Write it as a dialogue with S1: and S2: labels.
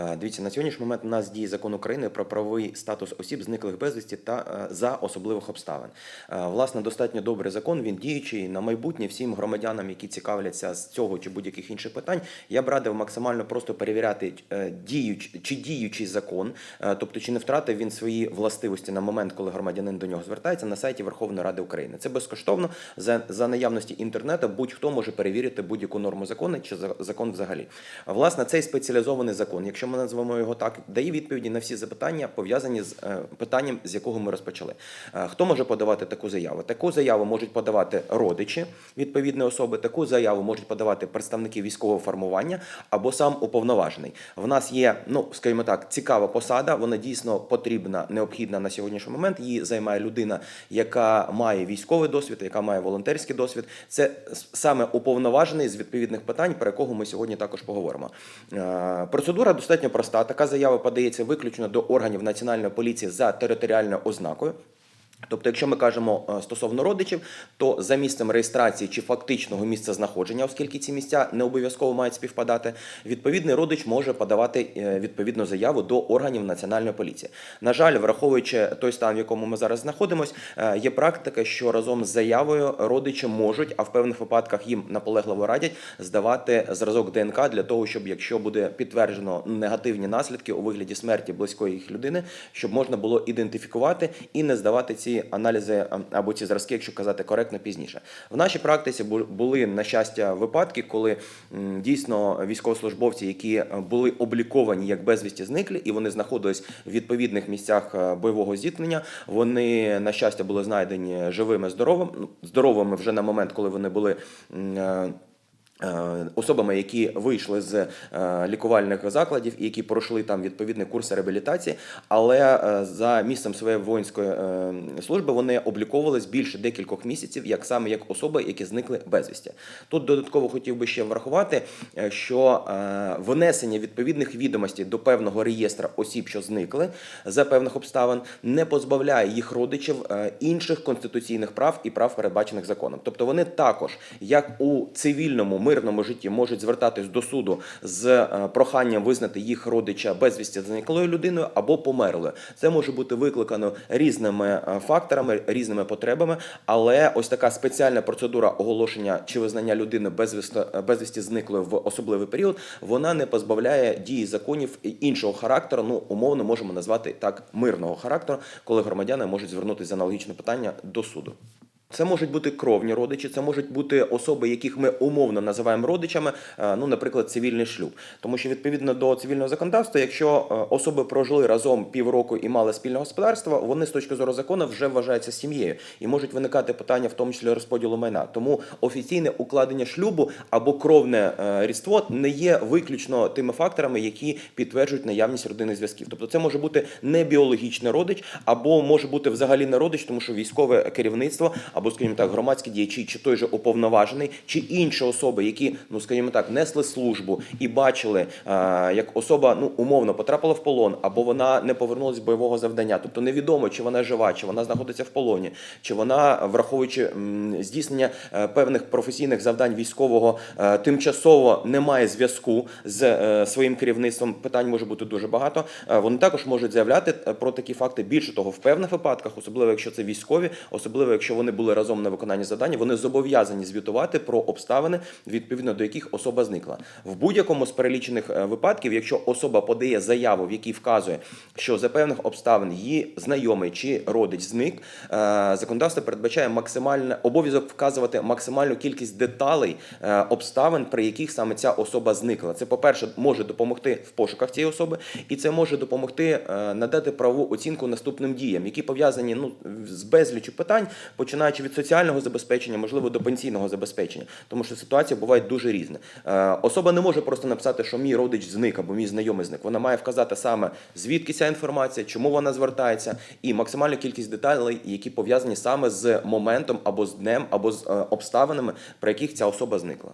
S1: Е, Дивіться, на сьогоднішній момент у нас діє закон України про правовий статус осіб, зниклих безвісті та е, за особливих обставин. Е, Власне, достатньо добрий закон. Він діючий на майбутнє всім громадянам, які цікавляться з цього чи будь-яких інших питань. Я б радив максимально просто перевіряти діюч, чи діючий закон, тобто чи не втратив він свої властивості на момент, коли громадянин до нього звертається на сайті Верховної Ради України. Це безкоштовно за, за наявності інтернету. Будь-хто може перевірити будь-яку норму закону чи закон взагалі. Власне, цей спеціалізований закон, якщо ми назвемо його так, дає відповіді на всі запитання, пов'язані з е, питанням, з якого ми розпочали. Е, Хто може подавати таку заяву? Таку заяву можуть подавати родичі відповідної особи, таку заяву можуть подавати представники військового формування або сам уповноважений. В нас є, ну скажімо так, цікава посада. Вона дійсно потрібна, необхідна на сьогоднішній момент. Її займає людина, яка має військовий досвід, яка має волонтерський досвід. Це саме уповноважений з відповідних питань, про якого ми сьогодні також поговоримо. Е, Процедура достатньо проста. Така заява подається виключно до органів національної поліції за територіальною ознакою. Тобто, якщо ми кажемо е, стосовно родичів, то за місцем реєстрації чи фактичного місця знаходження, оскільки ці місця не обов'язково мають співпадати, відповідний родич може подавати е, відповідну заяву до органів національної поліції. На жаль, враховуючи той стан, в якому ми зараз знаходимося, е, є практика, що разом з заявою родичі можуть, а в певних випадках їм наполегливо радять здавати зразок ДНК для того, щоб якщо буде підтверджено негативні наслідки у вигляді смерті близької їх людини, щоб можна було ідентифікувати і не здавати ці аналізи або ці зразки, якщо казати коректно пізніше. В нашій практиці бу- були на щастя випадки, коли дійсно військовослужбовці, які е, були обліковані як безвісті зниклі, і вони знаходились в відповідних місцях е, бойового зіткнення. Вони на щастя були знайдені живими, здоровими, ну, здоровими вже на момент, коли вони були. Е, Особами, які вийшли з е, лікувальних закладів і які пройшли там відповідний курс реабілітації, але е, за місцем своєї воїнської служби вони обліковувались більше декількох місяців, як саме як особи, які зникли безвісті. Тут додатково хотів би ще врахувати, що внесення відповідних відомостей до певного реєстра осіб, що зникли за певних обставин, не позбавляє їх родичів інших конституційних прав і прав, передбачених законом. Тобто вони також, як у цивільному мирному житті, можуть звертатись до суду з е, проханням визнати їх родича безвісті зниклою людиною або померлою. Це може бути викликано різними е, факторами, різними потребами, але ось така спеціальна процедура оголошення чи визнання людини безвісти, безвісті зниклою в особливий період, вона не позбавляє дії законів іншого характеру. Ну умовно можемо назвати так мирного характеру, коли громадяни можуть звернутися з аналогічне питання до суду. Це можуть бути кровні родичі, це можуть бути особи, яких ми умовно називаємо родичами, е, ну, наприклад, цивільний шлюб. Тому що відповідно до цивільного законодавства, якщо е, особи прожили разом півроку і мали спільне господарство, вони з точки зору закону вже вважаються сім'єю і можуть виникати питання, в тому числі розподілу майна. Тому офіційне укладення шлюбу або кровне е, рідство не є виключно тими факторами, які підтверджують наявність родинних зв'язків. Тобто, це може бути не біологічний родич, або може бути взагалі не родич, тому що військове керівництво або, скажімо так, громадські діячі, чи той же уповноважений, чи інші особи, які, ну скажімо так, несли службу і бачили, як особа ну умовно потрапила в полон, або вона не повернулася з бойового завдання. Тобто невідомо, чи вона жива, чи вона знаходиться в полоні, чи вона, враховуючи здійснення е, певних професійних завдань військового, е, тимчасово не має зв'язку з е, своїм керівництвом. Питань може бути дуже багато. Вони також можуть заявляти про такі факти. Більше того, в певних випадках, особливо якщо це військові, особливо якщо вони були разом на виконанні завдання, вони зобов'язані звітувати про обставини, відповідно до яких особа зникла. В будь-якому з перелічених е, випадків, якщо особа подає заяву, в якій вказує, що за певних обставин її знайомий чи родич зник, е, законодавство передбачає максимальне обов'язок вказувати максимальну кількість деталей е, обставин, при яких саме ця особа зникла. Це, по-перше, може допомогти в пошуках цієї особи, і це може допомогти надати правову оцінку наступним діям, які пов'язані ну з безлічю питань, починаючи від соціального забезпечення, можливо, до пенсійного забезпечення, тому що ситуація буває дуже різна. Е, Особа не може просто написати, що мій родич зник або мій знайомий зник. Вона має вказати саме звідки ця інформація, чому вона звертається, і максимальну кількість деталей, які пов'язані саме з моментом або з днем, або з е, обставинами, при яких ця особа зникла.